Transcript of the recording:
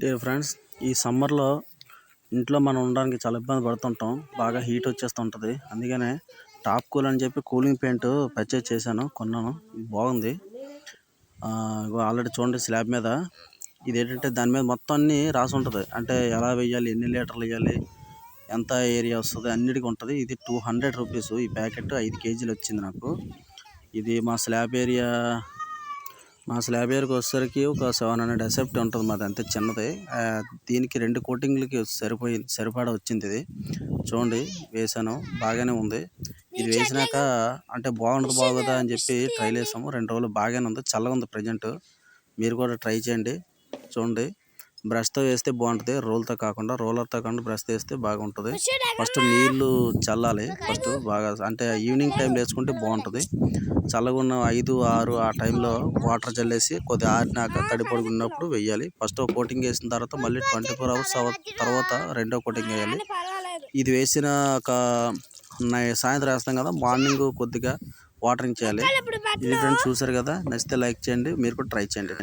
Dear friends ఈ సమ్మర్లో ఇంట్లో మనం ఉండడానికి చాలా ఇబ్బంది పడుతుంటాం. బాగా హీట్ వచ్చేస్తుంటుంది. అందుకనే టాప్ కూల్ అని చెప్పి కూలింగ్ పెయింట్ పర్చేజ్ చేశాను కొన్నాను. ఇది బాగుంది ఆల్రెడీ చూడండి స్లాబ్ మీద. ఇది ఏంటంటే దాని మీద మొత్తం అన్ని రాసి ఉంటుంది. అంటే ఎలా వేయాలి ఎన్ని లీటర్లు వేయాలి ఎంత ఏరియా వస్తుంది అన్నిటికీ ఉంటుంది. ఇది టూ హండ్రెడ్ రూపీస్ ఈ ప్యాకెట్ ఐదు కేజీలు వచ్చింది నాకు. ఇది మా స్లాబ్ ఏరియా మా స్లాబ్ ఏరియాకి వచ్చేసరికి ఒక సెవెన్ హండ్రెడ్ ఎసెప్ట్ ఉంటుంది మాది అంతే చిన్నది. దీనికి రెండు కోటింగ్లకి సరిపోయి సరిపడా వచ్చింది ఇది. చూడండి వేసాను బాగానే ఉంది. ఇది వేసినాక అంటే బాగుంటుంది బాగుందా అని చెప్పి ట్రైల్ వేసాము రెండు రోజులు బాగానే ఉంది చల్లగా ఉంది ప్రజెంట్. మీరు కూడా ట్రై చేయండి. చూడండి బ్రష్తో వేస్తే బాగుంటుంది రోల్తో కాకుండా రోలర్తో కాకుండా బ్రష్తో వేస్తే బాగుంటుంది. ఫస్ట్ నీళ్ళు చల్లాలి ఫస్ట్ బాగా అంటే ఈవినింగ్ టైం వేసుకుంటే బాగుంటుంది. చల్లగా ఉన్న ఐదు ఆరు ఆ టైంలో వాటర్ చల్లేసి కొద్దిగా ఆరినాక తడి పడుకున్నప్పుడు వెయ్యాలి. ఫస్ట్ ఒక కోటింగ్ వేసిన తర్వాత మళ్ళీ ట్వంటీ ఫోర్ అవర్స్ తర్వాత రెండో కోటింగ్ వేయాలి. ఇది వేసిన ఒక సాయంత్రం వేస్తాం కదా మార్నింగ్ కొద్దిగా వాటరింగ్ చేయాలి. ఇది ఫ్రెండ్స్ చూసారు కదా నచ్చితే లైక్ చేయండి మీరు కూడా ట్రై చేయండి.